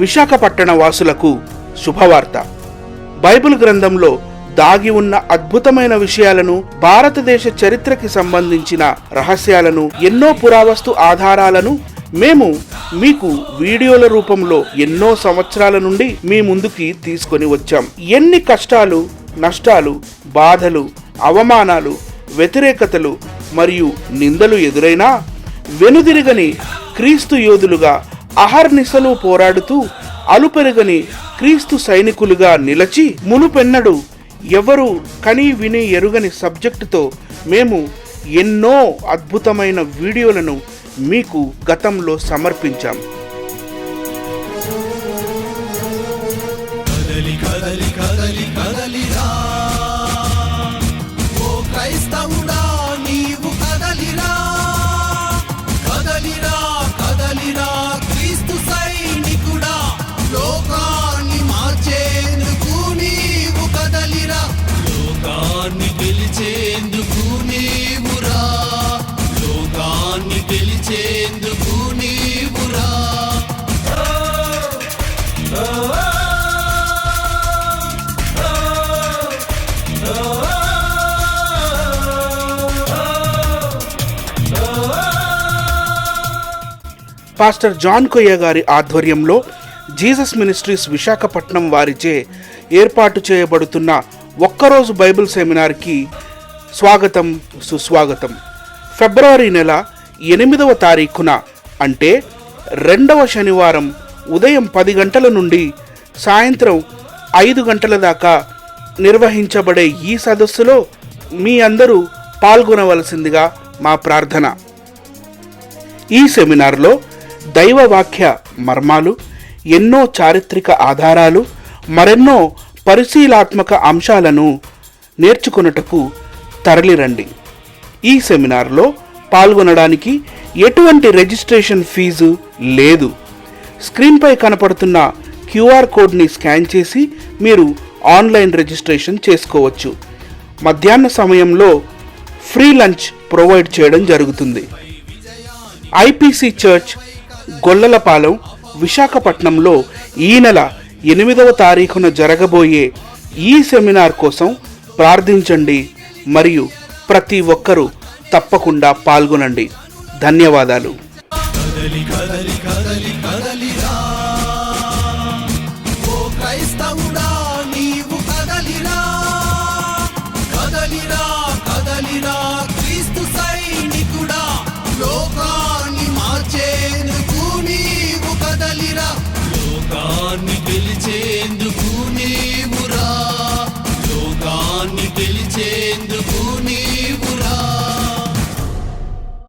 విశాఖపట్టణ వాసులకు శుభవార్త. బైబిల్ గ్రంథంలో దాగి ఉన్న అద్భుతమైన విషయాలను భారతదేశ చరిత్రకి సంబంధించిన రహస్యాలను ఎన్నో పురావస్తు ఆధారాలను మేము మీకు వీడియోల రూపంలో ఎన్నో సంవత్సరాల నుండి మీ ముందుకి తీసుకొని వచ్చాం. ఎన్ని కష్టాలు నష్టాలు బాధలు అవమానాలు వ్యతిరేకతలు మరియు నిందలు ఎదురైనా వెనుదిరగని క్రీస్తు యోధులుగా అహర్నిశలు పోరాడుతూ అలుపెరగని క్రీస్తు సైనికులుగా నిలచి మునుపెన్నడు ఎవరు కని విని ఎరుగని సబ్జెక్టుతో మేము ఎన్నో అద్భుతమైన వీడియోలను మీకు గతంలో సమర్పించాం. కదలి కదలి కదలి కదలి గెలిచేందుకు నీవురా పాస్టర్ జాన్ కొయ్య గారి ఆధ్వర్యంలో జీసస్ మినిస్ట్రీస్ విశాఖపట్నం వారిచే ఏర్పాటు చేయబడుతున్న ఒక్కరోజు బైబిల్ సెమినార్కి స్వాగతం సుస్వాగతం. ఫిబ్రవరి నెల ఎనిమిదవ తారీఖున అంటే రెండవ శనివారం ఉదయం పది గంటల నుండి సాయంత్రం ఐదు గంటల దాకా నిర్వహించబడే ఈ సదస్సులో మీ అందరూ పాల్గొనవలసిందిగా మా ప్రార్థన. ఈ సెమినార్లో దైవవాక్య మర్మాలు ఎన్నో చారిత్రక ఆధారాలు మరెన్నో పరిశీలాత్మక అంశాలను నేర్చుకొనుటకు తరలిరండి. ఈ సెమినార్లో పాల్గొనడానికి ఎటువంటి రిజిస్ట్రేషన్ ఫీజు లేదు. స్క్రీన్పై కనపడుతున్న క్యూఆర్ కోడ్ని స్కాన్ చేసి మీరు ఆన్లైన్ రిజిస్ట్రేషన్ చేసుకోవచ్చు. మధ్యాహ్న సమయంలో ఫ్రీ లంచ్ ప్రొవైడ్ చేయడం జరుగుతుంది. ఐపీసీ చర్చ్ గొల్లలపాలెం విశాఖపట్నంలో ఈ నెల ఎనిమిదవ తారీఖున జరగబోయే ఈ సెమినార్ కోసం ప్రార్థించండి. మరియు ప్రతి ఒక్కరూ తప్పకుండా పాల్గొనండి. ధన్యవాదాలు. కదలి కదలి కదలి కదలిరా ఓ క్రైస్తవుడా నీవు కదలిరా కదలిరా కదలిరా.